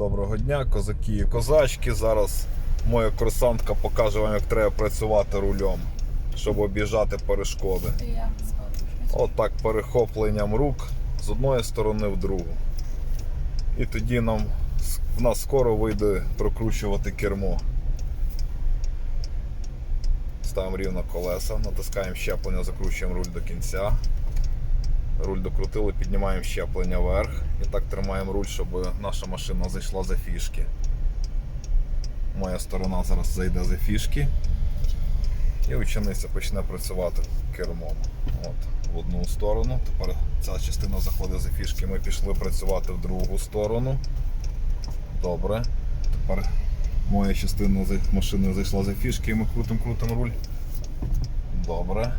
Доброго дня, козаки і козачки. Зараз моя курсантка покаже вам, як треба працювати рулем, щоб об'їжджати перешкоди. Отак перехопленням рук з одної сторони в другу. І тоді нам в нас скоро вийде прокручувати кермо. Ставимо рівно колеса, натискаємо щеплення, закручуємо руль до кінця. Руль докрутили, піднімаємо щеплення вверх і так тримаємо руль, щоб наша машина зайшла за фішки. Моя сторона зараз зайде за фішки. І учениця почне працювати кермом. От, в одну сторону. Тепер ця частина заходить за фішки. Ми пішли працювати в другу сторону. Добре. Тепер моя частина машини зайшла за фішки і ми крутимо крутимо руль. Добре.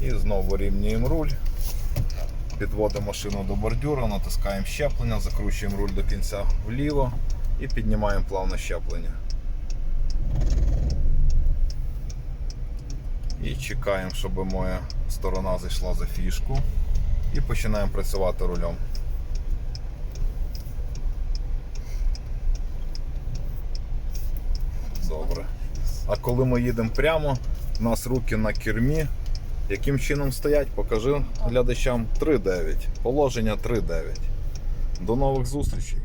І знову вирівнюємо руль. Підводимо машину до бордюра, натискаємо щеплення, закручуємо руль до кінця вліво і піднімаємо плавно щеплення. І чекаємо, щоб моя сторона зайшла за фішку. І починаємо працювати рулем. Добре. А коли ми їдемо прямо, у нас руки на кермі. Яким чином стоять, покажи глядачам 3.9. Положення 3.9. До нових зустрічей.